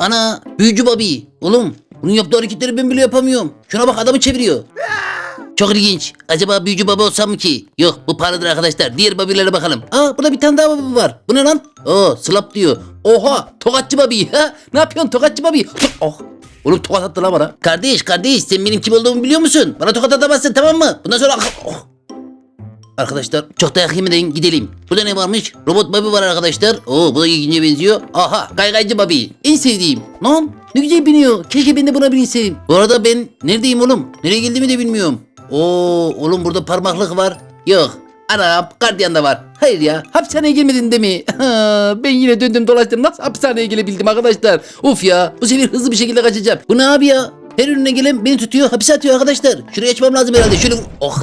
Ana büyücü babi. Oğlum bunun yaptığı hareketleri ben bile yapamıyorum. Şuna bak adamı çeviriyor. Çok ilginç. Acaba büyücü baba olsam mı ki? Yok bu paradır arkadaşlar. Diğer babilere bakalım. Aa burada bir tane daha babi var. Bu ne lan? Oo slap diyor. Oha tokatçı babi. Ha? Ne yapıyorsun tokatçı babi? Oh. Oğlum tokat attı lan bana. Kardeş kardeş sen benim kim olduğumu biliyor musun? Bana tokat atamazsın tamam mı? Bundan sonra... Oh. Arkadaşlar çok dayak yemeden gidelim. Burada ne varmış? Robot babi var arkadaşlar. Oo bu da ilgince benziyor. Aha kaykaycı babi. En sevdiğim. Lan ne güzel biniyor. Keşke ben de buna binseydim. Bu arada ben neredeyim oğlum? Nereye geldiğimi de bilmiyorum. Oo oğlum burada parmaklık var. Yok. Anam gardiyan da var. Hayır ya hapishaneye girmedin de mi? ben yine döndüm dolaştım. Nasıl hapishaneye gelebildim arkadaşlar? Of ya bu sefer hızlı bir şekilde kaçacağım. Bu ne abi ya? Her önüne gelen beni tutuyor hapise atıyor arkadaşlar. Şuraya açmam lazım herhalde. Şöyle Oh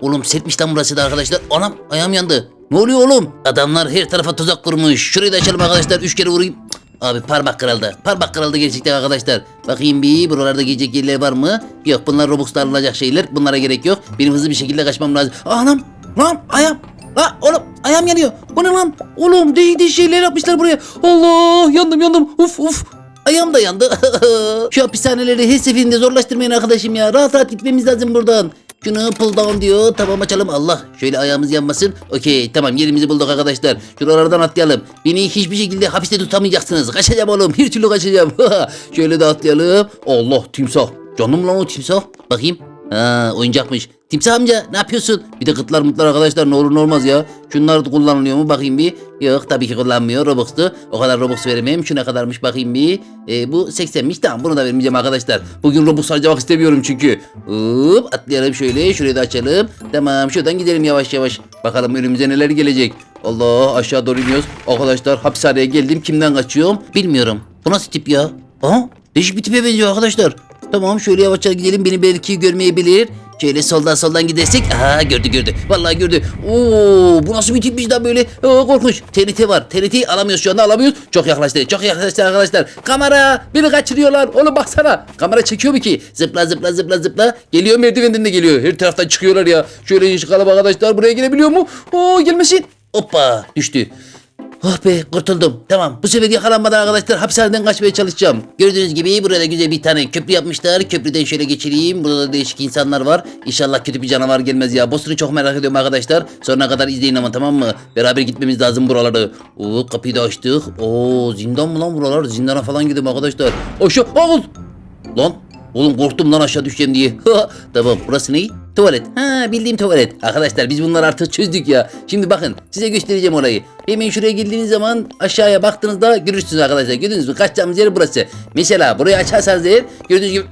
Oğlum sertmiş lan burası da arkadaşlar. Anam ayağım yandı. Ne oluyor oğlum? Adamlar her tarafa tuzak kurmuş. Şurayı da açalım arkadaşlar. Üç kere vurayım. Abi parmak kırıldı. Parmak kırıldı gerçekten arkadaşlar. Bakayım bir buralarda giyecek yerler var mı? Yok bunlar Robux'ta alınacak şeyler. Bunlara gerek yok. Benim hızlı bir şekilde kaçmam lazım. Anam lan ayağım. La oğlum ayağım yanıyor. Bu ne lan? Oğlum değdi şeyler yapmışlar buraya. Allah yandım yandım. Uf uf. Ayağım da yandı. Şu hapishaneleri her seferinde zorlaştırmayın arkadaşım ya. Rahat rahat gitmemiz lazım buradan. Şunu pull down diyor. Tamam açalım. Allah şöyle ayağımız yanmasın. Okey tamam yerimizi bulduk arkadaşlar. Şuralardan atlayalım. Beni hiçbir şekilde hapiste tutamayacaksınız. Kaçacağım oğlum. Her türlü kaçacağım. şöyle de atlayalım. Allah timsah. Canım lan o timsah. Bakayım. Ha oyuncakmış. Timsah amca ne yapıyorsun? Bir de kıtlar mutlar arkadaşlar ne olur ne olmaz ya. Şunlar kullanılıyor mu bakayım bir. Yok tabii ki kullanmıyor Robux'tu. O kadar Robux veremem. Şu ne kadarmış bakayım bir. E, bu 80'miş tamam bunu da vermeyeceğim arkadaşlar. Bugün Robux harcamak istemiyorum çünkü. Hop atlayalım şöyle şurayı da açalım. Tamam şuradan gidelim yavaş yavaş. Bakalım önümüze neler gelecek. Allah aşağı doğru iniyoruz. Arkadaşlar hapishaneye geldim. Kimden kaçıyorum? Bilmiyorum. Bu nasıl tip ya? Aha değişik bir tipe benziyor arkadaşlar. Tamam şöyle yavaşça gidelim beni belki görmeyebilir. Şöyle soldan soldan gidersek. Aha gördü gördü. Vallahi gördü. Oo bu nasıl bir tipmiş daha böyle. Aa, korkunç. TNT var. TNT'yi alamıyoruz şu anda alamıyoruz. Çok yaklaştı. Çok yaklaştı arkadaşlar. Kamera. Beni kaçırıyorlar. Oğlum baksana. Kamera çekiyor mu ki? Zıpla zıpla zıpla zıpla. Geliyor merdivenden de geliyor. Her taraftan çıkıyorlar ya. Şöyle çıkalım arkadaşlar. Buraya girebiliyor mu? Oo gelmesin. Hoppa düştü. Oh be kurtuldum. Tamam bu sefer yakalanmadan arkadaşlar hapishaneden kaçmaya çalışacağım. Gördüğünüz gibi burada güzel bir tane köprü yapmışlar. Köprüden şöyle geçireyim. Burada da değişik insanlar var. İnşallah kötü bir canavar gelmez ya. Boss'unu çok merak ediyorum arkadaşlar. Sonuna kadar izleyin ama tamam mı? Beraber gitmemiz lazım buraları. Oo kapıyı da açtık. Oo zindan mı lan buralar? Zindana falan gidelim arkadaşlar. Aşağı. Ağız. Lan Oğlum korktum lan aşağı düşeceğim diye. tamam burası ne? Tuvalet. Ha bildiğim tuvalet. Arkadaşlar biz bunları artık çözdük ya. Şimdi bakın size göstereceğim orayı. Hemen şuraya geldiğiniz zaman aşağıya baktığınızda görürsünüz arkadaşlar. Gördünüz mü? Kaçacağımız yer burası. Mesela burayı açarsanız eğer gördüğünüz gibi...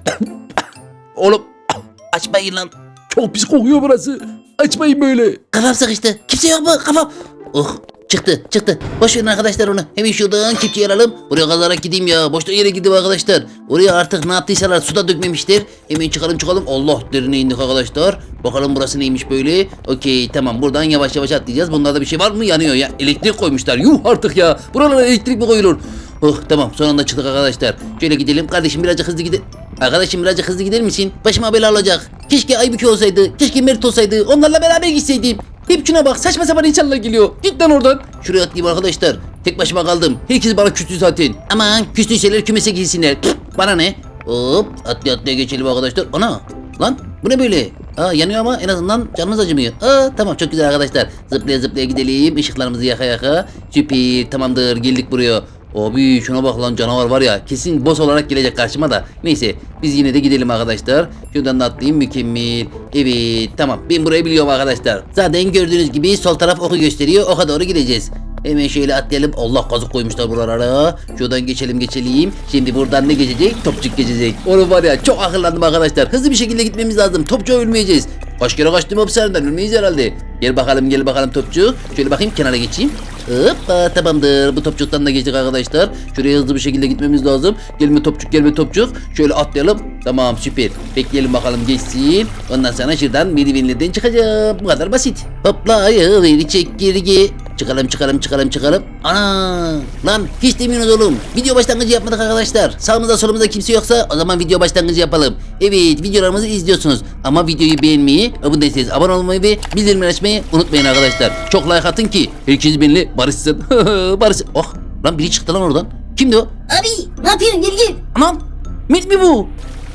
Oğlum açmayın lan. Çok pis kokuyor burası. Açmayın böyle. Kafam sıkıştı. Kimse yok mu? Kafam. Oh Çıktı çıktı. Boş verin arkadaşlar onu. Hemen şuradan kepçeyi alalım. Buraya kazarak gideyim ya. Boşta yere gideyim arkadaşlar. Oraya artık ne yaptıysalar suda dökmemiştir. Hemen çıkalım çıkalım. Allah derine indik arkadaşlar. Bakalım burası neymiş böyle. Okey tamam buradan yavaş yavaş atlayacağız. Bunlarda bir şey var mı? Yanıyor ya. Elektrik koymuşlar. Yuh artık ya. Buralara elektrik mi koyulur? Oh tamam son anda çıktık arkadaşlar. Şöyle gidelim. Kardeşim birazcık hızlı gidelim. Arkadaşım birazcık hızlı gider misin? Başıma bela olacak. Keşke Aybüke olsaydı. Keşke Mert olsaydı. Onlarla beraber gitseydim. Hep şuna bak saçma sapan insanlar geliyor. Git lan oradan. Şuraya atlayayım arkadaşlar. Tek başıma kaldım. Herkes bana küstü zaten. Aman küstü şeyler kümese gitsinler. Bana ne? Hop atlaya atlaya geçelim arkadaşlar. Ana lan bu ne böyle? Aa yanıyor ama en azından canımız acımıyor. Aa tamam çok güzel arkadaşlar. Zıplaya zıplaya gidelim. Işıklarımızı yaka yaka. Süper tamamdır geldik buraya. Abi şuna bak lan canavar var ya kesin boss olarak gelecek karşıma da. Neyse biz yine de gidelim arkadaşlar. Şuradan da atlayayım mükemmel. Evet tamam ben burayı biliyorum arkadaşlar. Zaten gördüğünüz gibi sol taraf oku gösteriyor. Oka doğru gideceğiz. Hemen şöyle atlayalım. Allah kazık koymuşlar buralara. Şuradan geçelim geçelim. Şimdi buradan ne geçecek? Topçuk geçecek. Onu var ya çok akıllandım arkadaşlar. Hızlı bir şekilde gitmemiz lazım. Topçu ölmeyeceğiz. Kaç kere kaçtım hapishaneden ölmeyiz herhalde. Gel bakalım gel bakalım topçu. Şöyle bakayım kenara geçeyim. Hoppa tamamdır. Bu topçuktan da geçtik arkadaşlar. Şuraya hızlı bir şekilde gitmemiz lazım. Gelme topçuk gelme topçuk. Şöyle atlayalım. Tamam süper. Bekleyelim bakalım geçsin. Ondan sonra şuradan merdivenlerden çıkacağım. Bu kadar basit. Hopla veri çek geri Çıkalım çıkalım çıkalım çıkalım. Ana lan hiç demiyorsunuz oğlum. Video başlangıcı yapmadık arkadaşlar. Sağımızda solumuzda kimse yoksa o zaman video başlangıcı yapalım. Evet videolarımızı izliyorsunuz. Ama videoyu beğenmeyi, abone değilseniz abone olmayı ve bildirimleri açmayı unutmayın arkadaşlar. Çok like atın ki herkes benimle barışsın. Barış. Oh lan biri çıktı lan oradan. Kimdi o? Abi ne yapıyorsun gel gel. Anam Mirt mi bu?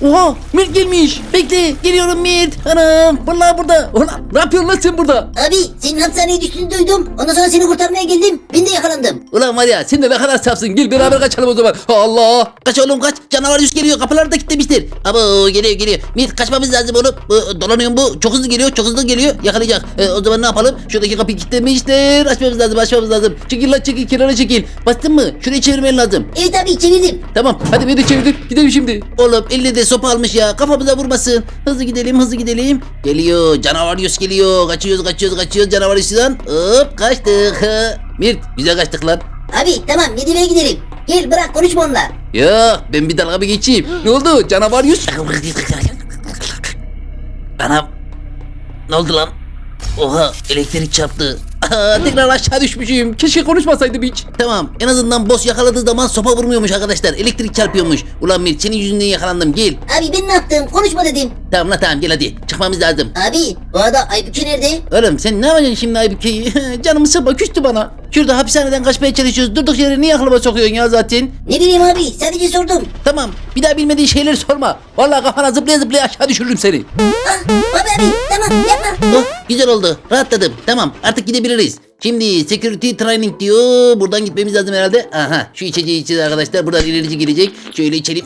Oha Mirt gelmiş. Bekle geliyorum Mirt. Anam vallahi burada. Ulan ne yapıyorsun lan sen burada? Abi senin hapishaneye düştüğünü duydum. Ondan sonra seni kurtarmaya geldim. Ben de yakalandım. Ulan var ya sen de ne kadar safsın. Gel beraber kaçalım o zaman. Allah. Kaç oğlum kaç. Canavar yüz geliyor. Kapıları da kilitlemiştir. Abo geliyor geliyor. Mirt kaçmamız lazım oğlum. Bu, dolanıyorum bu. Çok hızlı geliyor. Çok hızlı geliyor. Yakalayacak. E, o zaman ne yapalım? Şuradaki kapıyı kilitlemiştir. Açmamız lazım. Açmamız lazım. Çekil lan çekil. Kenara çekil. Bastın mı? Şurayı çevirmen lazım. Evet abi çevirdim. Tamam hadi beni çevirdim. Gidelim şimdi. Oğlum eline de sopa almış ya. Kafamıza vurmasın. Hızlı gidelim hızlı gidelim. Geliyor canavar yüz geliyor. Kaçıyoruz kaçıyoruz kaçıyoruz canavar yüzden. Hop kaçtık. Mirt güzel kaçtık lan. Abi tamam Medine'ye gidelim. Gel bırak konuşma onunla. Ya ben bir dalga bir geçeyim. Ne oldu canavar yüz? Anam. Ne oldu lan? Oha elektrik çarptı. Tekrar aşağı düşmüşüm. Keşke konuşmasaydım hiç. Tamam en azından boss yakaladığı zaman sopa vurmuyormuş arkadaşlar. Elektrik çarpıyormuş. Ulan Mirt senin yüzünden yakalandım gel. Abi ben ne yaptım? Konuşma dedim. Tamam lan tamam gel hadi. Çıkmamız lazım. Abi bu arada Aybüke nerede? Oğlum sen ne yapacaksın şimdi Aybüke'yi? Canımı sıkma küstü bana. Şurada hapishaneden kaçmaya çalışıyoruz. Durduk yere niye aklıma sokuyorsun ya zaten? Ne bileyim abi sadece sordum. Tamam bir daha bilmediğin şeyleri sorma. Vallahi kafana zıplaya zıplaya aşağı düşürürüm seni. Ah abi abi tamam yapma. Oh güzel oldu. Rahatladım. Tamam artık gidebiliriz. Şimdi security training diyor. Buradan gitmemiz lazım herhalde. Aha şu içeceği içeceğiz arkadaşlar. Buradan ilerici gelecek. Şöyle içelim.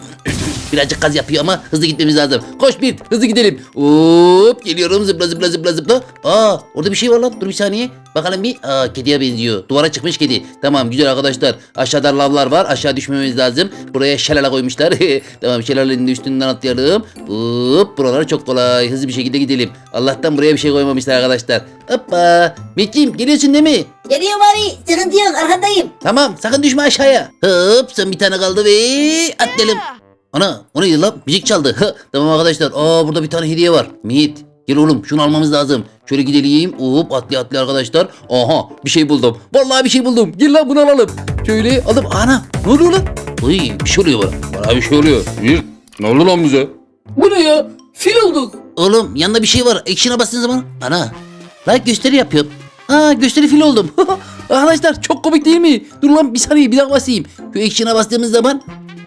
Birazcık gaz yapıyor ama hızlı gitmemiz lazım. Koş bir hızlı gidelim. Hop geliyorum zıpla zıpla zıpla zıpla. Aa orada bir şey var lan. Dur bir saniye. Bakalım bir. Aa kediye benziyor. Duvara çıkmış kedi. Tamam güzel arkadaşlar. Aşağıda lavlar var. Aşağı düşmememiz lazım. Buraya şelale koymuşlar. tamam şelalenin de üstünden atlayalım. Hop buralar çok kolay. Hızlı bir şekilde gidelim. Allah'tan buraya bir şey koymamışlar arkadaşlar. Hoppa. Mitciğim geliyorsun değil mi? Geliyorum abi sıkıntı yok arkandayım. Tamam sakın düşme aşağıya. Hop son bir tane kaldı ve atlayalım. Ana o neydi lan? Müzik çaldı. Hı, tamam arkadaşlar. Aa burada bir tane hediye var. Mit. Gel oğlum şunu almamız lazım. Şöyle gidelim. Hop atlay atlay arkadaşlar. Aha bir şey buldum. Vallahi bir şey buldum. Gel lan bunu alalım. Şöyle alıp ana. Ne oluyor lan? Uy bir şey oluyor bana. Bana bir şey oluyor. Bir, ne oldu lan bize? Bu ne ya? Fil olduk. Oğlum yanında bir şey var. Action'a bastığın zaman. Ana. Lan gösteri yapıyorum. Aa gösteri fil oldum. Arkadaşlar çok komik değil mi? Dur lan bir saniye bir daha basayım. Şu action'a bastığımız zaman.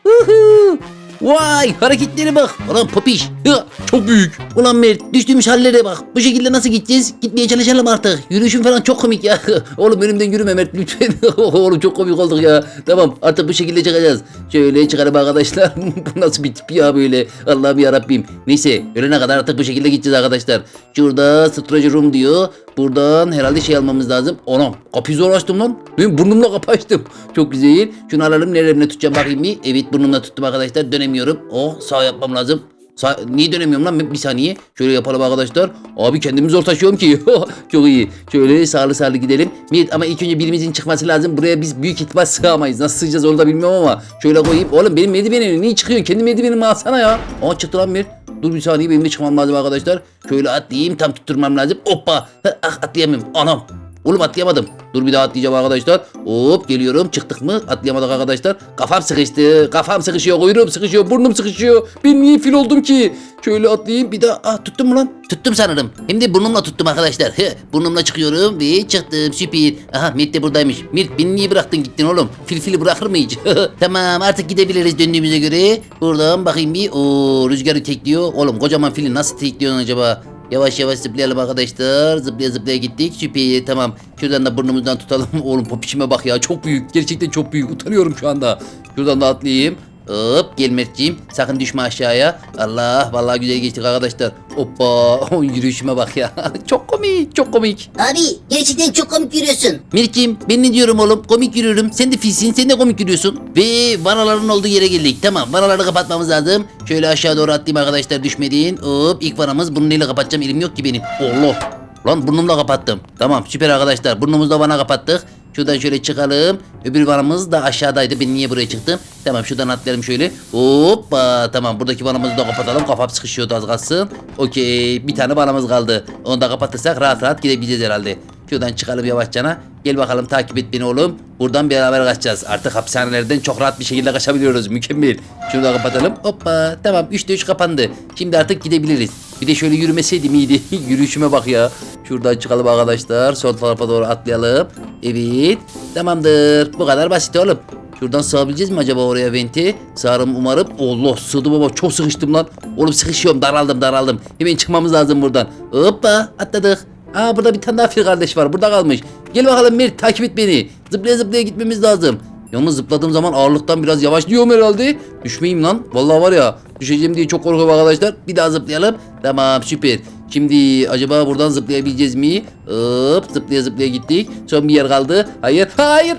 Uhu. Vay hareketlere bak. Ulan popiş. Hı, çok büyük. Ulan Mert düştüğümüz hallere bak. Bu şekilde nasıl gideceğiz? Gitmeye çalışalım artık. Yürüyüşün falan çok komik ya. Oğlum önümden yürüme Mert lütfen. Oğlum çok komik olduk ya. Tamam artık bu şekilde çıkacağız. Şöyle çıkarım arkadaşlar. bu nasıl bir tip ya böyle. Allah'ım ya Rabbim. Neyse ölene kadar artık bu şekilde gideceğiz arkadaşlar. Şurada storage room diyor. Buradan herhalde şey almamız lazım. Anam kapıyı zor açtım lan. Ben burnumla kapı açtım. Çok güzel. Şunu alalım neremle tutacağım bakayım bir. Evet burnumla tuttum arkadaşlar. Dönemiyorum. Oh sağ yapmam lazım. Sağ, niye dönemiyorum lan bir saniye. Şöyle yapalım arkadaşlar. Abi kendimi zor taşıyorum ki. Çok iyi. Şöyle sağlı sağlı gidelim. Millet ama ilk önce birimizin çıkması lazım. Buraya biz büyük ihtimal sığamayız. Nasıl sığacağız onu da bilmiyorum ama. Şöyle koyayım. Oğlum benim merdivenim niye çıkıyorsun? Kendi merdivenimi alsana ya. Aa çıktı lan bir. Dur bir saniye benim de çıkmam lazım arkadaşlar. Şöyle atlayayım tam tutturmam lazım. Hoppa. Ah atlayamıyorum. Anam. Oğlum atlayamadım. Dur bir daha atlayacağım arkadaşlar. Hop geliyorum. Çıktık mı? Atlayamadık arkadaşlar. Kafam sıkıştı. Kafam sıkışıyor. Kuyruğum sıkışıyor. Burnum sıkışıyor. Ben niye fil oldum ki? Şöyle atlayayım. Bir daha. Ah tuttum mu lan? Tuttum sanırım. Hem de burnumla tuttum arkadaşlar. He, burnumla çıkıyorum ve çıktım. Süper. Aha Mirt de buradaymış. Mirt beni niye bıraktın gittin oğlum? Fil fili bırakır mı hiç? tamam artık gidebiliriz döndüğümüze göre. Buradan bakayım bir. Oo rüzgarı tekliyor. Oğlum kocaman fili nasıl tekliyorsun acaba? Yavaş yavaş zıplayalım arkadaşlar. Zıplaya zıplaya gittik. Süper tamam. Şuradan da burnumuzdan tutalım. Oğlum popişime bak ya çok büyük. Gerçekten çok büyük. Utanıyorum şu anda. Şuradan da atlayayım. Hop gel Mertciğim. Sakın düşme aşağıya. Allah vallahi güzel geçtik arkadaşlar. Hoppa. Yürüyüşüme bak ya. çok komik çok komik. Abi gerçekten çok komik yürüyorsun. Mirciğim ben ne diyorum oğlum komik yürüyorum sen de filsin sen de komik yürüyorsun ve vanaların olduğu yere geldik tamam vanaları kapatmamız lazım şöyle aşağı doğru atlayayım arkadaşlar düşmediğin hop ilk vanamız bunu neyle kapatacağım elim yok ki benim Allah lan burnumla kapattım tamam süper arkadaşlar burnumuzda vana kapattık Şuradan şöyle çıkalım. Öbür vanamız da aşağıdaydı. Ben niye buraya çıktım? Tamam şuradan atlayalım şöyle. Hoppa tamam buradaki vanamızı da kapatalım. Kafam sıkışıyordu az kalsın. Okey bir tane vanamız kaldı. Onu da kapatırsak rahat rahat gidebileceğiz herhalde. Şuradan çıkalım yavaşçana. Gel bakalım takip et beni oğlum. Buradan beraber kaçacağız. Artık hapishanelerden çok rahat bir şekilde kaçabiliyoruz. Mükemmel. Şunu da kapatalım. Hoppa tamam 3'te 3 kapandı. Şimdi artık gidebiliriz. Bir de şöyle yürümeseydim iyiydi. Yürüyüşüme bak ya. Şuradan çıkalım arkadaşlar. Sol tarafa doğru atlayalım. Evet. Tamamdır. Bu kadar basit oğlum. Şuradan sığabileceğiz mi acaba oraya venti? Sığarım umarım. Allah sığdı baba çok sıkıştım lan. Oğlum sıkışıyorum daraldım daraldım. Hemen çıkmamız lazım buradan. Hoppa atladık. Aa burada bir tane daha fil kardeş var. Burada kalmış. Gel bakalım Mert takip et beni. Zıplaya zıplaya gitmemiz lazım. Yalnız zıpladığım zaman ağırlıktan biraz yavaşlıyorum herhalde. Düşmeyeyim lan. Vallahi var ya düşeceğim diye çok korkuyorum arkadaşlar. Bir daha zıplayalım. Tamam süper. Şimdi acaba buradan zıplayabileceğiz mi? Hop zıplaya zıplaya gittik. Son bir yer kaldı. Hayır. Hayır.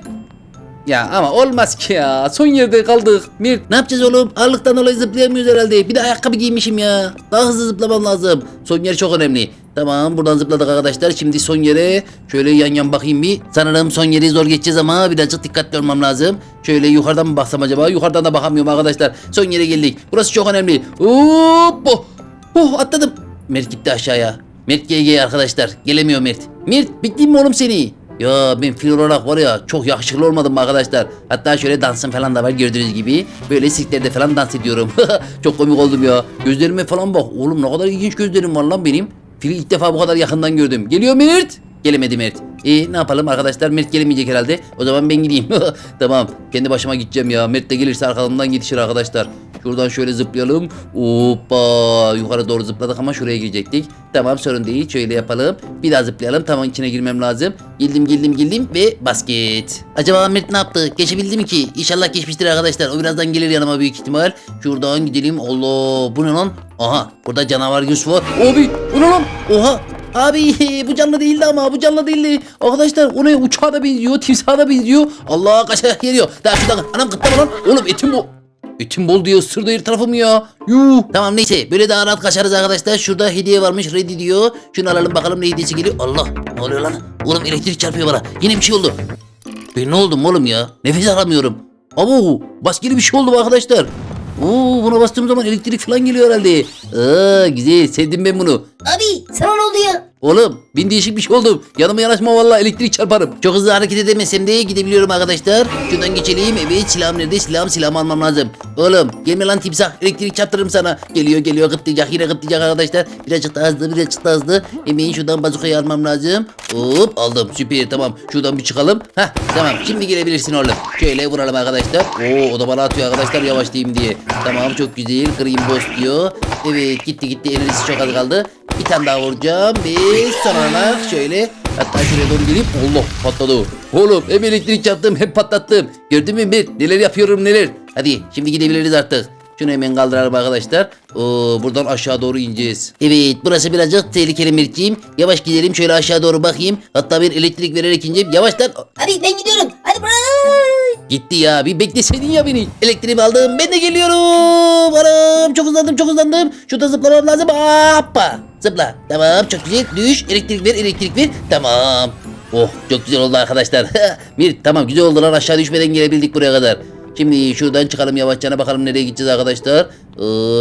Ya ama olmaz ki ya. Son yerde kaldık. Mirt ne yapacağız oğlum? Ağırlıktan dolayı zıplayamıyoruz herhalde. Bir de ayakkabı giymişim ya. Daha hızlı zıplamam lazım. Son yer çok önemli. Tamam buradan zıpladık arkadaşlar. Şimdi son yere şöyle yan yan bakayım bir. Sanırım son yeri zor geçeceğiz ama birazcık dikkatli olmam lazım. Şöyle yukarıdan mı baksam acaba? Yukarıdan da bakamıyorum arkadaşlar. Son yere geldik. Burası çok önemli. Hop! Oh, oh atladım. Mert gitti aşağıya. Mert GG arkadaşlar. Gelemiyor Mert. Mert bekleyeyim mi oğlum seni? Ya ben fil olarak var ya çok yakışıklı olmadım mı arkadaşlar? Hatta şöyle dansım falan da var gördüğünüz gibi. Böyle sirklerde falan dans ediyorum. çok komik oldum ya. Gözlerime falan bak. Oğlum ne kadar ilginç gözlerim var lan benim. Fili ilk defa bu kadar yakından gördüm. Geliyor Mert. Gelemedi Mert. E ne yapalım arkadaşlar Mert gelemeyecek herhalde. O zaman ben gideyim. tamam kendi başıma gideceğim ya. Mert de gelirse arkamdan yetişir arkadaşlar. Şuradan şöyle zıplayalım. Hoppa yukarı doğru zıpladık ama şuraya girecektik. Tamam sorun değil şöyle yapalım. Bir daha zıplayalım. Tamam içine girmem lazım. Girdim girdim girdim ve basket. Acaba Mert ne yaptı? Geçebildi mi ki? İnşallah geçmiştir arkadaşlar. O birazdan gelir yanıma büyük ihtimal. Şuradan gidelim. Allah bu ne lan? Aha burada canavar Yusuf var. Abi bu ne lan? Oha Abi bu canlı değildi ama bu canlı değildi. Arkadaşlar o ne uçağa da benziyor, timsaha da benziyor. Allah kaçarak geliyor. Daha şuradan anam kıtlama lan. Oğlum etim bu. Etim bol diye ısırdı her tarafım ya. Yuh. Tamam neyse böyle daha rahat kaçarız arkadaşlar. Şurada hediye varmış ready diyor. Şunu alalım bakalım ne hediyesi geliyor. Allah ne oluyor lan? Oğlum elektrik çarpıyor bana. Yine bir şey oldu. Ben ne oldum oğlum ya? Nefes alamıyorum. Abo baskeli bir şey oldu arkadaşlar. Oo buna bastığım zaman elektrik falan geliyor herhalde. Aa güzel sevdim ben bunu. Abi sana ne oldu ya? Oğlum bin değişik bir şey oldum. Yanıma yanaşma vallahi elektrik çarparım. Çok hızlı hareket edemesem de gidebiliyorum arkadaşlar. Şuradan geçelim. Evet silahım nerede? Silahım silahımı almam lazım. Oğlum gelme lan timsah. Elektrik çarptırırım sana. Geliyor geliyor gıtlayacak yine gıtlayacak arkadaşlar. Birazcık daha hızlı birazcık daha hızlı. Hemen şuradan bazukayı almam lazım. Hop aldım süper tamam. Şuradan bir çıkalım. Heh tamam şimdi gelebilirsin oğlum. Şöyle vuralım arkadaşlar. Oo o da bana atıyor arkadaşlar yavaşlayayım diye. Tamam çok güzel. Green boss diyor. Evet gitti gitti enerjisi çok az kaldı. Bir tane daha vuracağım. Bir son olarak şöyle. Hatta şuraya doğru geleyim. Allah patladı. Oğlum hem elektrik çarptım hem patlattım. Gördün mü Mert? Neler yapıyorum neler. Hadi şimdi gidebiliriz artık. Şunu hemen kaldıralım arkadaşlar. Oo, buradan aşağı doğru ineceğiz. Evet burası birazcık tehlikeli Mert'ciğim. Yavaş gidelim şöyle aşağı doğru bakayım. Hatta bir elektrik vererek ineceğim. Yavaş lan. Abi ben gidiyorum. Hadi bırak. Gitti ya bir bekleseydin ya beni. Elektriğimi aldım ben de geliyorum. Anam çok hızlandım çok hızlandım. Şurada zıplamam lazım. Hoppa. Zıpla. Tamam çok güzel. Düş. Elektrik ver elektrik ver. Tamam. Oh çok güzel oldu arkadaşlar. bir tamam güzel oldu lan aşağı düşmeden gelebildik buraya kadar. Şimdi şuradan çıkalım yavaşça bakalım nereye gideceğiz arkadaşlar.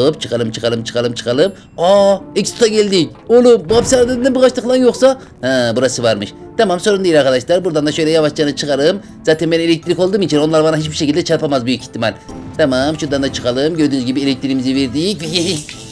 Hop çıkalım çıkalım çıkalım çıkalım. Aa ekstra geldik. Oğlum bu hapishaneden mi kaçtık lan yoksa? Ha burası varmış. Tamam sorun değil arkadaşlar. Buradan da şöyle yavaşça çıkarım. Zaten ben elektrik olduğum için onlar bana hiçbir şekilde çarpamaz büyük ihtimal. Tamam şuradan da çıkalım. Gördüğünüz gibi elektriğimizi verdik.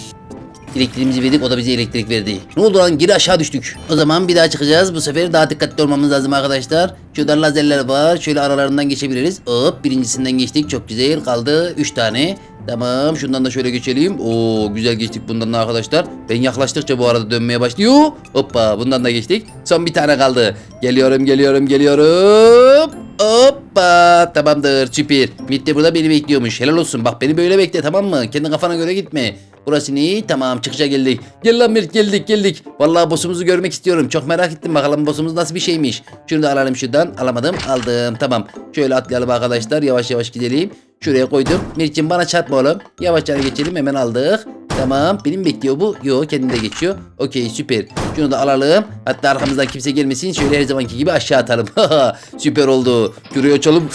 Elektriğimizi verdik o da bize elektrik verdi. Ne oldu lan geri aşağı düştük. O zaman bir daha çıkacağız. Bu sefer daha dikkatli olmamız lazım arkadaşlar. Şurada lazerler var. Şöyle aralarından geçebiliriz. Hop birincisinden geçtik. Çok güzel. Kaldı 3 tane. Tamam şundan da şöyle geçelim. Oo güzel geçtik bundan da arkadaşlar. Ben yaklaştıkça bu arada dönmeye başlıyor. Hoppa bundan da geçtik. Son bir tane kaldı. Geliyorum geliyorum geliyorum. Hoppa tamamdır süper. Mit de burada beni bekliyormuş. Helal olsun. Bak beni böyle bekle tamam mı? Kendi kafana göre gitme. Burası ne? Tamam çıkışa geldik. Gel lan Mert geldik geldik. Vallahi boss'umuzu görmek istiyorum. Çok merak ettim bakalım boss'umuz nasıl bir şeymiş. Şunu da alalım şuradan. Alamadım. Aldım. Tamam. Şöyle atlayalım arkadaşlar. Yavaş yavaş gidelim. Şuraya koydum. Mert'cim bana çarpma oğlum. Yavaşça geçelim. Hemen aldık. Tamam. Benim bekliyor bu. Yo kendinde geçiyor. Okey süper. Şunu da alalım. Hatta arkamızdan kimse gelmesin. Şöyle her zamanki gibi aşağı atalım. süper oldu. Şurayı açalım.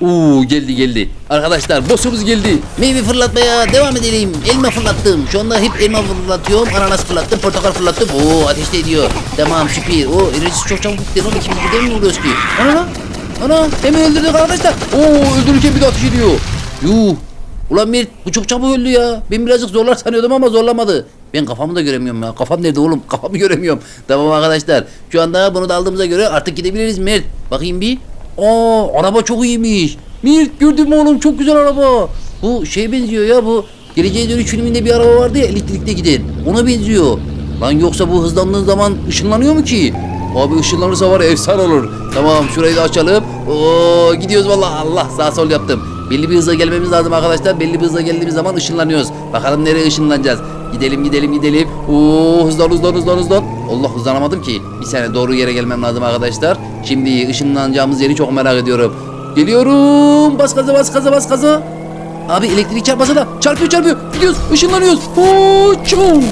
Uuu geldi geldi. Arkadaşlar boss'umuz geldi. Meyve fırlatmaya devam edelim. Elma fırlattım. Şu anda hep elma fırlatıyorum. Ananas fırlattım. Portakal fırlattım. Oo ateşte ediyor. Tamam süper. O enerjisi çok çabuk bitti. Oğlum ikimiz birden mi vuruyoruz ki? Ana Ana hemen öldürdük arkadaşlar. Oo öldürürken bir de ateş ediyor. Yuh. Ulan Mert bu çok çabuk öldü ya. Ben birazcık zorlar sanıyordum ama zorlamadı. Ben kafamı da göremiyorum ya. Kafam nerede oğlum? Kafamı göremiyorum. Tamam arkadaşlar. Şu anda bunu da aldığımıza göre artık gidebiliriz Mert. Bakayım bir. Aa araba çok iyiymiş. Mirt gördün mü oğlum çok güzel araba. Bu şey benziyor ya bu Geleceğe Dönüş filminde bir araba vardı ya elektrikte giden. Ona benziyor. Lan yoksa bu hızlandığın zaman ışınlanıyor mu ki? Abi ışınlanırsa var ya efsane olur. Tamam şurayı da açalım. Oo gidiyoruz vallahi Allah sağ sol yaptım. Belli bir hıza gelmemiz lazım arkadaşlar. Belli bir hıza geldiğimiz zaman ışınlanıyoruz. Bakalım nereye ışınlanacağız. Gidelim gidelim gidelim. Oo hızlan hızlan hızlan hızlan. Allah hızlanamadım ki. Bir saniye doğru yere gelmem lazım arkadaşlar. Şimdi ışınlanacağımız yeri çok merak ediyorum. Geliyorum. Bas gaza bas gaza bas gaza. Abi elektrik çarpmasana. Çarpıyor çarpıyor. Gidiyoruz ışınlanıyoruz. Oo, çum.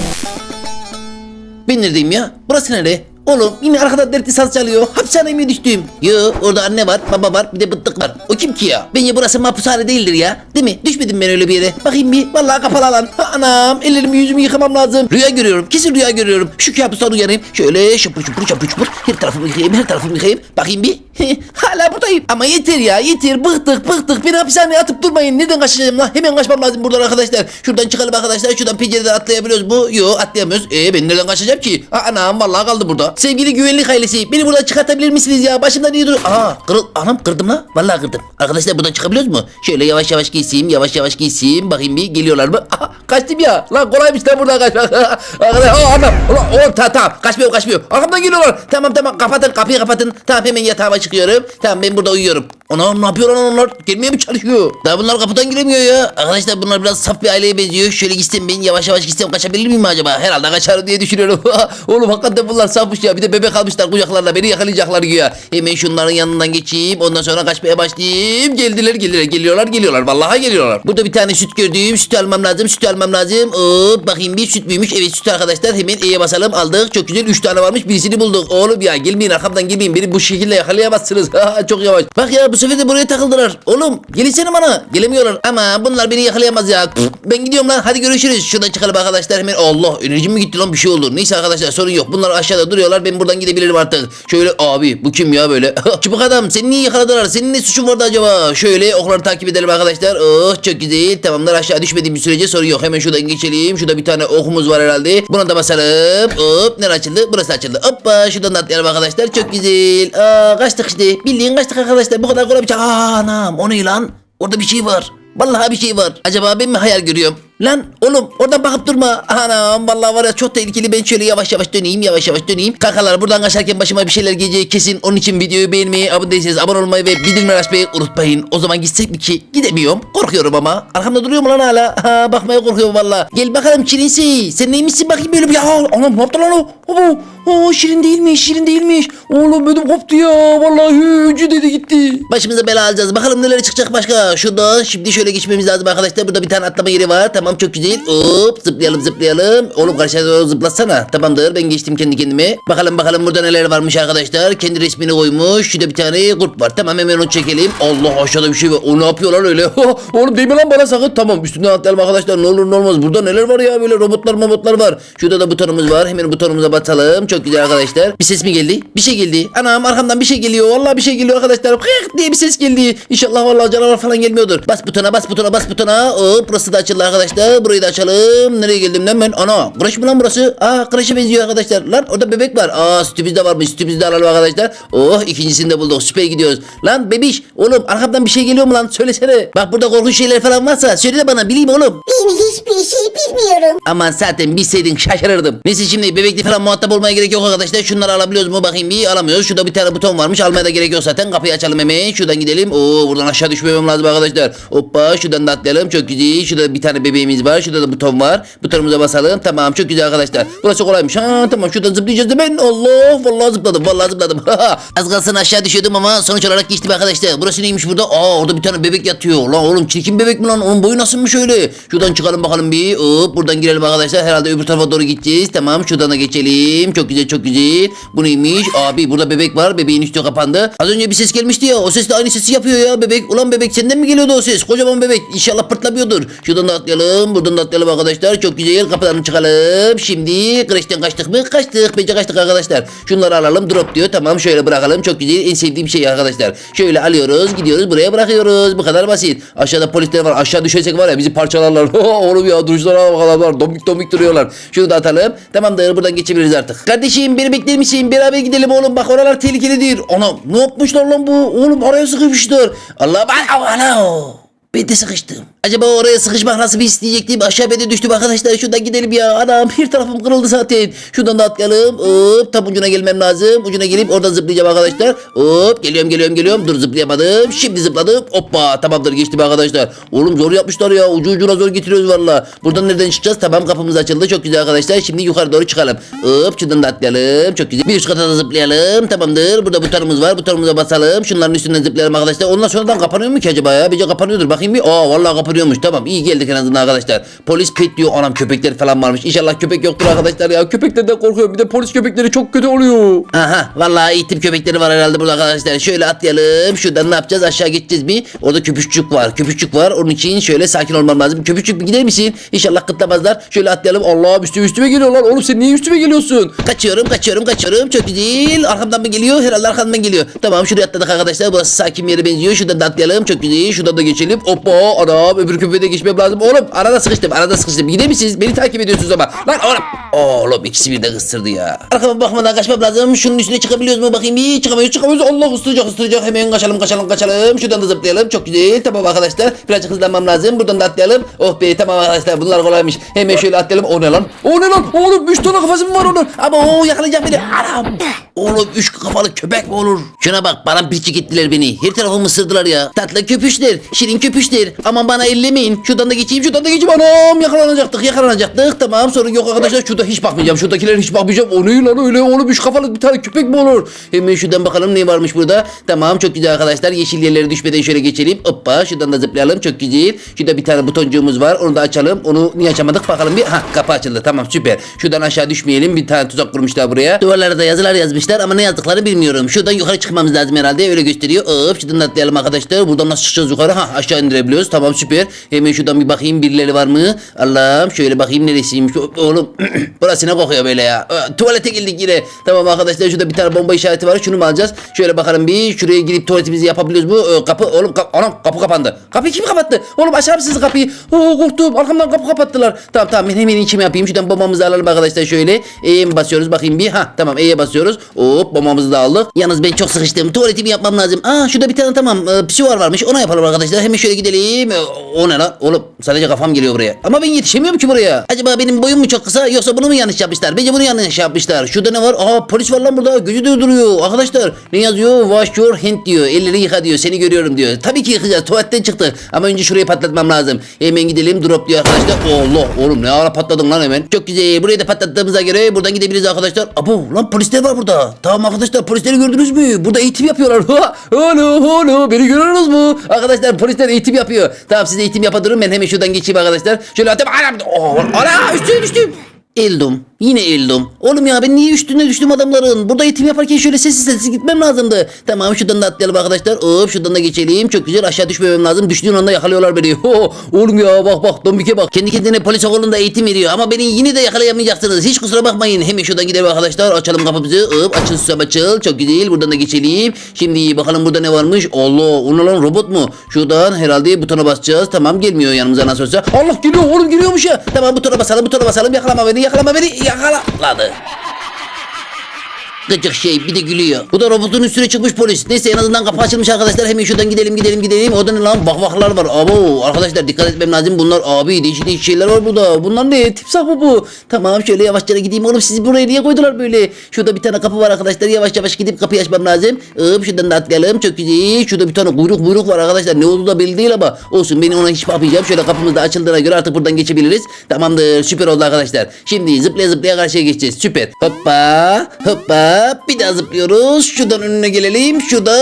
Ben neredeyim ya? Burası nere? Oğlum yine arkada dertli saz çalıyor. Hapishaneye mi düştüm? Yo orada anne var, baba var, bir de bıttık var. O kim ki ya? Bence burası mahpushane değildir ya. Değil mi? Düşmedim ben öyle bir yere. Bakayım bir. Vallahi kapalı alan. Ha, anam ellerimi yüzümü yıkamam lazım. Rüya görüyorum. Kesin rüya görüyorum. Şu kabustan uyanayım. Şöyle şapur şupur şapur şupur. Her tarafımı yıkayayım, her tarafımı yıkayayım. Bakayım bir. Hala buradayım. Ama yeter ya yeter. Bıktık bıktık. Beni hapishaneye atıp durmayın. Nereden kaçacağım lan? Hemen kaçmam lazım buradan arkadaşlar. Şuradan çıkalım arkadaşlar. Şuradan pencereden atlayabiliyoruz mu? Yo atlayamıyoruz. E ben nereden kaçacağım ki? Aa, anam vallahi kaldı burada. Sevgili güvenlik ailesi beni buradan çıkartabilir misiniz ya? Başımda niye duruyor? Aa kırıl. Anam kırdım lan. Vallahi kırdım. Arkadaşlar buradan çıkabiliyoruz mu? Şöyle yavaş yavaş giyseyim. Yavaş yavaş giyseyim. Bakayım bir geliyorlar mı? Aha, kaçtım ya. Lan kolaymış lan buradan kaçmak. Arkadaşlar aa anam. Ulan oğlum tamam tamam. Kaçmıyor kaçmıyor. Arkamdan geliyorlar. Tamam tamam kapatın kapıyı kapatın. Tamam hemen yatağıma çıkıyorum. Tamam ben burada uyuyorum. Ana ne yapıyor lan onlar? Gelmeye mi çalışıyor? Daha bunlar kapıdan giremiyor ya. Arkadaşlar bunlar biraz saf bir aileye benziyor. Şöyle gitsem ben yavaş yavaş gitsem kaçabilir miyim acaba? Herhalde kaçarım diye düşünüyorum. Oğlum hakikaten bunlar safmış ya. Bir de bebek almışlar kucaklarına beni yakalayacaklar güya. Hemen şunların yanından geçeyim. Ondan sonra kaçmaya başlayayım. Geldiler geldiler. Geliyorlar geliyorlar. Vallahi geliyorlar. Burada bir tane süt gördüm. Sütü almam lazım. Sütü almam lazım. Hop bakayım bir süt büyümüş. Evet süt arkadaşlar. Hemen E'ye basalım. Aldık. Çok güzel. 3 tane varmış. Birisini bulduk. Oğlum ya gelmeyin arkamdan gelmeyin. Beni bu şekilde yakalayamazsınız. Çok yavaş. Bak ya bu sefer de buraya takıldılar. Oğlum gelinsene bana. Gelemiyorlar. Ama bunlar beni yakalayamaz ya. Ben gidiyorum lan. Hadi görüşürüz. Şuradan çıkalım arkadaşlar. Hemen Allah enerjim mi gitti lan bir şey oldu. Neyse arkadaşlar sorun yok. Bunlar aşağıda duruyorlar. Ben buradan gidebilirim artık. Şöyle abi bu kim ya böyle? Çıpık adam seni niye yakaladılar? Senin ne suçun vardı acaba? Şöyle okları takip edelim arkadaşlar. Oh çok güzel. Tamamdır aşağı düşmediğim bir sürece sorun yok. Hemen şuradan geçelim. Şurada bir tane okumuz var herhalde. Buna da basalım. Hop nere açıldı? Burası açıldı. Hoppa şuradan da atlayalım arkadaşlar. Çok güzel. Aa kaçtık işte. Bildiğin kaçtık arkadaşlar. Bu kadar kolay bir şey. Aa anam o ne lan? Orada bir şey var. Vallahi bir şey var. Acaba ben mi hayal görüyorum? Lan oğlum oradan bakıp durma. Anam vallahi var ya çok tehlikeli. Ben şöyle yavaş yavaş döneyim yavaş yavaş döneyim. Kankalar buradan kaçarken başıma bir şeyler gelecek kesin. Onun için videoyu beğenmeyi, abone değilseniz abone olmayı ve bildirimleri açmayı unutmayın. O zaman gitsek mi ki? Gidemiyorum. Korkuyorum ama. Arkamda duruyor mu lan hala? Ha, bakmaya korkuyorum valla. Gel bakalım Çilinsi. Sen neymişsin bakayım böyle bir ya. Anam ne yaptı lan o? Abo. Aa, şirin değilmiş, şirin değilmiş. Oğlum ödüm koptu ya. Vallahi hücü dedi gitti. Başımıza bela alacağız. Bakalım neler çıkacak başka. Şuradan şimdi şöyle geçmemiz lazım arkadaşlar. Burada bir tane atlama yeri var. Tamam çok güzel. Hop zıplayalım zıplayalım. Oğlum karşıya doğru zıplasana. Tamamdır ben geçtim kendi kendime. Bakalım bakalım burada neler varmış arkadaşlar. Kendi resmini koymuş. Şurada bir tane kurt var. Tamam hemen onu çekelim. Allah aşağıda bir şey var. O ne yapıyor lan öyle? Oğlum değme lan bana sakın. Tamam üstünden atlayalım arkadaşlar. Ne olur ne olmaz. Burada neler var ya böyle robotlar robotlar var. Şurada da butonumuz var. Hemen butonumuza basalım. Çok güzel arkadaşlar. Bir ses mi geldi? Bir şey geldi. Anam arkamdan bir şey geliyor. Vallahi bir şey geliyor arkadaşlar. Kıyık diye bir ses geldi. İnşallah vallahi canavar falan gelmiyordur. Bas butona bas butona bas butona. Hop burası da açıldı arkadaşlar. Burayı da açalım. Nereye geldim lan ben? Ana kreş mi lan burası? Aa kreşe benziyor arkadaşlar. Lan orada bebek var. Aa sütümüz de varmış. Sütümüzü de alalım arkadaşlar. Oh ikincisini de bulduk. Süper gidiyoruz. Lan bebiş. Oğlum arkamdan bir şey geliyor mu lan? Söylesene. Bak burada korkunç şeyler falan varsa söyle de bana bileyim oğlum. Ben hiçbir şey bilmiyorum. Aman zaten bilseydin şaşırırdım. Neyse şimdi bebekli falan muhatap olmaya gerek yok arkadaşlar. Şunları alabiliyoruz mu bakayım bir alamıyoruz. Şurada bir tane buton varmış almaya da gerek yok zaten. Kapıyı açalım hemen. Şuradan gidelim. Oo buradan aşağı düşmemem lazım arkadaşlar. Hoppa şuradan da atlayalım. Çok güzel. Şurada bir tane bebeğimiz var. Şurada da buton var. Butonumuza basalım. Tamam çok güzel arkadaşlar. Burası kolaymış. Ha tamam şuradan zıplayacağız ben. Allah vallahi zıpladım. Vallahi zıpladım. Az kalsın aşağı düşüyordum ama sonuç olarak geçtim arkadaşlar. Burası neymiş burada? Aa orada bir tane bebek yatıyor. Lan oğlum çirkin bebek mi lan? Onun boyu nasılmış öyle? Şuradan çıkalım bakalım bir. Hop buradan girelim arkadaşlar. Herhalde öbür tarafa doğru gideceğiz. Tamam şuradan da geçelim. Çok güzel çok güzel. Bu neymiş? Abi burada bebek var. Bebeğin üstü kapandı. Az önce bir ses gelmişti ya. O ses de aynı sesi yapıyor ya bebek. Ulan bebek senden mi geliyordu o ses? Kocaman bebek. İnşallah pırtlamıyordur. Şuradan da atlayalım. Buradan da atlayalım arkadaşlar. Çok güzel. Kapıdan çıkalım. Şimdi kreşten kaçtık mı? Kaçtık. Bence kaçtık arkadaşlar. Şunları alalım. Drop diyor. Tamam şöyle bırakalım. Çok güzel. En sevdiğim şey arkadaşlar. Şöyle alıyoruz. Gidiyoruz. Buraya bırakıyoruz. Bu kadar basit. Aşağıda polisler var. Aşağı düşersek var ya bizi parçalarlar. Oğlum ya duruşlara bak adamlar. Domik domik duruyorlar. Şunu da atalım. Tamamdır. Buradan geçebiliriz artık. Kardeşim beni bekler misin? Beraber gidelim oğlum. Bak oralar tehlikelidir. Anam ne yapmışlar lan bu? Oğlum araya sıkışmışlar. Allah bana ana. Ben de sıkıştım. Acaba oraya sıkışmak nasıl bir his diyecektim. Aşağı ben de düştüm arkadaşlar. Şuradan gidelim ya. Anam bir tarafım kırıldı zaten. Şuradan da atlayalım. Hop tam ucuna gelmem lazım. Ucuna gelip oradan zıplayacağım arkadaşlar. Hop geliyorum geliyorum geliyorum. Dur zıplayamadım. Şimdi zıpladım. Hoppa tamamdır geçtim arkadaşlar. Oğlum zor yapmışlar ya. Ucu ucuna zor getiriyoruz valla. Buradan nereden çıkacağız? Tamam kapımız açıldı. Çok güzel arkadaşlar. Şimdi yukarı doğru çıkalım. Hop şuradan da atlayalım. Çok güzel. Bir üst kata da zıplayalım. Tamamdır. Burada butonumuz var. Butonumuza basalım. Şunların üstünden zıplayalım arkadaşlar. Ondan sonradan kapanıyor mu ki acaba ya? Bence kapanıyordur. Bakayım bir. Aa vallahi kapanıyormuş. Tamam iyi geldik en azından arkadaşlar. Polis pet diyor. Anam köpekler falan varmış. İnşallah köpek yoktur arkadaşlar ya. Köpeklerden korkuyorum. Bir de polis köpekleri çok kötü oluyor. Aha vallahi eğitim köpekleri var herhalde burada arkadaşlar. Şöyle atlayalım. Şuradan ne yapacağız? Aşağı geçeceğiz bir. Orada köpüşçük var. Köpüşçük var. Onun için şöyle sakin olmam lazım. Köpüşçük bir gider misin? İnşallah kıtlamazlar. Şöyle atlayalım. Allah'ım üstüme üstüme geliyorlar. Oğlum sen niye üstüme geliyorsun? Kaçıyorum kaçıyorum kaçıyorum. Çok güzel. Arkamdan mı geliyor? Herhalde arkamdan geliyor. Tamam şuraya atladık arkadaşlar. Burası sakin bir yere benziyor. Şuradan da atlayalım. Çok güzel. Şuradan da geçelim. Hoppa adam öbür köpeğe de geçmem lazım. Oğlum arada sıkıştım. Arada sıkıştım. Gider misiniz? Beni takip ediyorsunuz ama. Lan oğlum. Oğlum ikisi bir de ısırdı ya. Arkama bakmadan kaçmam lazım. Şunun üstüne çıkabiliyoruz mu? Bakayım bir çıkamıyoruz çıkamıyoruz. Allah ısıracak ısıracak. Hemen kaçalım kaçalım kaçalım. Şuradan da zıplayalım. Çok güzel. Tamam arkadaşlar. Birazcık hızlanmam lazım. Buradan da atlayalım. Oh be tamam arkadaşlar. Bunlar kolaymış. Hemen şöyle atlayalım. O ne lan? O ne lan? Oğlum 3 tane kafası mı var onun? Ama o yakalayacak beni. Anam. Oğlum üç kafalı köpek mi olur? Şuna bak bana pirçik ettiler beni. Her tarafımı ısırdılar ya. Tatlı köpüşler, şirin köpüşler. Aman bana ellemeyin. Şuradan da geçeyim, şuradan da geçeyim. Anam yakalanacaktık, yakalanacaktık. Tamam sorun yok arkadaşlar. Şurada hiç bakmayacağım. Şuradakilere hiç bakmayacağım. O ne lan öyle? Oğlum üç kafalı bir tane köpek mi olur? Hemen şuradan bakalım ne varmış burada. Tamam çok güzel arkadaşlar. Yeşil yerlere düşmeden şöyle geçelim. Hoppa şuradan da zıplayalım. Çok güzel. Şurada bir tane butoncuğumuz var. Onu da açalım. Onu niye açamadık bakalım bir. Ha kapı açıldı. Tamam süper. Şuradan aşağı düşmeyelim. Bir tane tuzak kurmuşlar buraya. Duvarlara da yazılar yazmışlar ama ne yazdıklarını bilmiyorum. Şuradan yukarı çıkmamız lazım herhalde. Öyle gösteriyor. Hop şuradan da atlayalım arkadaşlar. Buradan nasıl çıkacağız yukarı? Ha aşağı indirebiliyoruz. Tamam süper. Hemen şuradan bir bakayım birileri var mı? Allah'ım şöyle bakayım neresiymiş. Oğlum burası ne kokuyor böyle ya? Tuvalete girdik yine. Tamam arkadaşlar şurada bir tane bomba işareti var. Şunu mu alacağız? Şöyle bakalım bir. Şuraya girip tuvaletimizi yapabiliyoruz mu? Ee, kapı oğlum kap anam kapı kapandı. Kapıyı kim kapattı? Oğlum açar mısınız kapıyı? Oo korktum. Arkamdan kapı kapattılar. Tamam tamam ben hemen içimi yapayım. Şuradan bombamızı alalım arkadaşlar şöyle. E'ye mi basıyoruz? Bakayım bir. Ha tamam E'ye basıyoruz. Hop bombamızı da aldık. Yalnız ben çok sıkıştım. Tuvaletimi yapmam lazım. Aa şurada bir tane tamam e, pisuar varmış. Ona yapalım arkadaşlar. Hemen şöyle gidelim. E, O ne lan? Oğlum sadece kafam geliyor buraya. Ama ben yetişemiyorum ki buraya. Acaba benim boyum mu çok kısa yoksa bunu mu yanlış yapmışlar? Bence bunu yanlış yapmışlar. Şurada ne var? Aa polis var lan burada. Gözü de duruyor. Arkadaşlar ne yazıyor? Wash your hand diyor. Elleri yıka diyor. Seni görüyorum diyor. Tabii ki yıkayacağız. Tuvaletten çıktı. Ama önce şurayı patlatmam lazım. Hemen gidelim. Drop diyor arkadaşlar. Allah oğlum ne ara patladın lan hemen. Çok güzel. Burayı da patlattığımıza göre buradan gidebiliriz arkadaşlar. Abo lan polisler var burada. Tamam arkadaşlar polisleri gördünüz mü? Burada eğitim yapıyorlar. Alo alo beni görüyorsunuz mu? Arkadaşlar polisler eğitim yapıyor. Tamam siz eğitim yapa durun ben hemen şuradan geçeyim arkadaşlar. Şöyle atayım. Oh, ana üstüne düştüm. Eldum. Yine eldum. Oğlum ya ben niye üstüne düştüm adamların? Burada eğitim yaparken şöyle sessiz sessiz gitmem lazımdı. Tamam şuradan da atlayalım arkadaşlar. Hop şuradan da geçelim. Çok güzel aşağı düşmemem lazım. Düştüğün anda yakalıyorlar beni. Ho, oğlum ya bak bak Dombik'e bak. Kendi kendine polis okulunda eğitim veriyor. Ama beni yine de yakalayamayacaksınız. Hiç kusura bakmayın. Hemen şuradan gidelim arkadaşlar. Açalım kapımızı. Hop açıl susam açıl. Çok güzel. Buradan da geçelim. Şimdi bakalım burada ne varmış. Allah o ne lan robot mu? Şuradan herhalde butona basacağız. Tamam gelmiyor yanımıza nasıl olsa. Allah geliyor oğlum geliyormuş ya. Tamam butona basalım butona basalım. Yakalama beni yakalama beni. Yakaladı. Gıcık şey bir de gülüyor. Bu da robotun üstüne çıkmış polis. Neyse en azından kapı açılmış arkadaşlar. Hemen şuradan gidelim gidelim gidelim. O ne lan bakvaklar var. Abo arkadaşlar dikkat etmem lazım. Bunlar abi değişik değişik şeyler var burada. Bunlar ne? Timsah mı bu? Tamam şöyle yavaşça gideyim. Oğlum sizi buraya niye koydular böyle? Şurada bir tane kapı var arkadaşlar. Yavaş yavaş gidip kapıyı açmam lazım. Hop şuradan da atlayalım. Çok güzel. Şurada bir tane kuyruk kuyruk var arkadaşlar. Ne olduğu da belli değil ama. Olsun ben ona hiç bakmayacağım. Şöyle kapımız da açıldığına göre artık buradan geçebiliriz. Tamamdır. Süper oldu arkadaşlar. Şimdi zıplaya zıplaya karşıya geçeceğiz. Süper. Hoppa hoppa. Bir daha zıplıyoruz. Şuradan önüne gelelim. Şurada.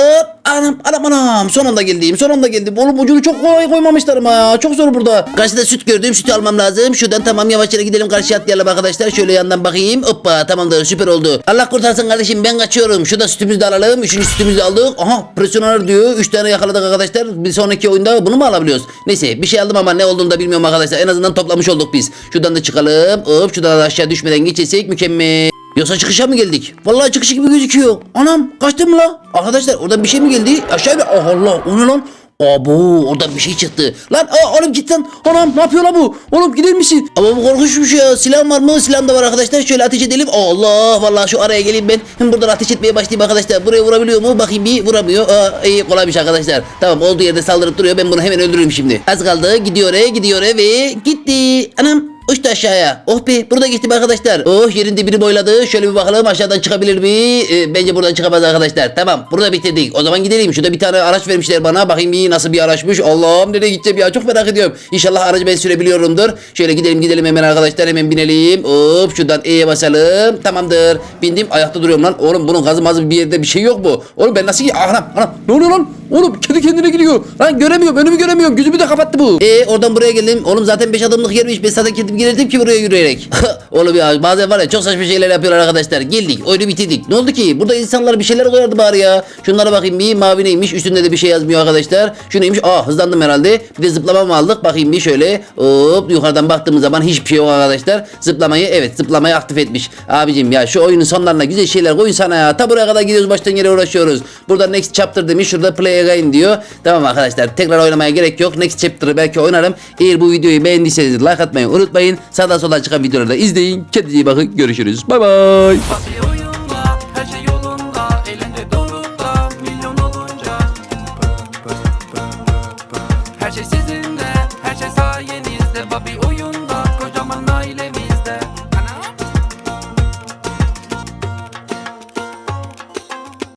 Anam anam anam. Son anda geldim. Son anda geldim. Oğlum ucunu çok kolay koymamışlar ama ya. Çok zor burada. Karşıda süt gördüm. Sütü almam lazım. Şuradan tamam yavaşça gidelim karşıya atlayalım arkadaşlar. Şöyle yandan bakayım. Hoppa tamamdır süper oldu. Allah kurtarsın kardeşim ben kaçıyorum. Şurada sütümüzü de alalım. Üçüncü sütümüzü aldık. Aha presyoner diyor. Üç tane yakaladık arkadaşlar. Bir sonraki oyunda bunu mu alabiliyoruz? Neyse bir şey aldım ama ne olduğunu da bilmiyorum arkadaşlar. En azından toplamış olduk biz. Şuradan da çıkalım. Hop şuradan da aşağı düşmeden geçesek mükemmel. Yoksa çıkışa mı geldik? Vallahi çıkışı gibi gözüküyor. Anam kaçtım la. Arkadaşlar oradan bir şey mi geldi? Aşağı bir... Oh Allah o ne lan? Abo oradan bir şey çıktı. Lan aa, oğlum git lan. Anam ne yapıyor lan bu? Oğlum gider misin? Ama bu korkunçmuş ya. Silah var mı? Silah da var arkadaşlar. Şöyle ateş edelim. Allah vallahi şu araya geleyim ben. Hem buradan ateş etmeye başlayayım arkadaşlar. Buraya vurabiliyor mu? Bakayım bir vuramıyor. Aa, iyi kolaymış arkadaşlar. Tamam olduğu yerde saldırıp duruyor. Ben bunu hemen öldürürüm şimdi. Az kaldı. Gidiyor e, gidiyor e ve gitti. Anam Uçtu aşağıya. Oh be burada geçtim arkadaşlar. Oh yerin dibini boyladı. Şöyle bir bakalım aşağıdan çıkabilir mi? Ee, bence buradan çıkamaz arkadaşlar. Tamam burada bitirdik. O zaman gidelim. Şurada bir tane araç vermişler bana. Bakayım bir nasıl bir araçmış. Allah'ım nereye gideceğim ya çok merak ediyorum. İnşallah aracı ben sürebiliyorumdur. Şöyle gidelim gidelim hemen arkadaşlar. Hemen binelim. Hop şuradan E'ye basalım. Tamamdır. Bindim ayakta duruyorum lan. Oğlum bunun gazı mazı bir yerde bir şey yok mu? Oğlum ben nasıl Anam anam. Ne oluyor lan? Oğlum kendi kendine gidiyor. Lan göremiyorum önümü göremiyorum. Gözümü de kapattı bu. E oradan buraya geldim. Oğlum zaten 5 adımlık yermiş. Ben zaten kendim gelirdim ki buraya yürüyerek. Oğlum ya bazen var ya çok saçma şeyler yapıyorlar arkadaşlar. Geldik oyunu bitirdik. Ne oldu ki? Burada insanlar bir şeyler koyardı bari ya. Şunlara bakayım bir mavi neymiş. Üstünde de bir şey yazmıyor arkadaşlar. Şu neymiş? Aa hızlandım herhalde. Bir de zıplama aldık? Bakayım bir şöyle. Hop yukarıdan baktığımız zaman hiçbir şey yok arkadaşlar. Zıplamayı evet zıplamayı aktif etmiş. Abicim ya şu oyunun sonlarına güzel şeyler koyun sana ya. Ta buraya kadar gidiyoruz baştan yere uğraşıyoruz. Burada next chapter demiş. Şurada play again diyor. Tamam arkadaşlar tekrar oynamaya gerek yok. Next chapter'ı belki oynarım. Eğer bu videoyu beğendiyseniz like atmayı unutmayın. Sağdan soldan çıkan videoları da izleyin. Kendinize iyi bakın. Görüşürüz. Bay bay.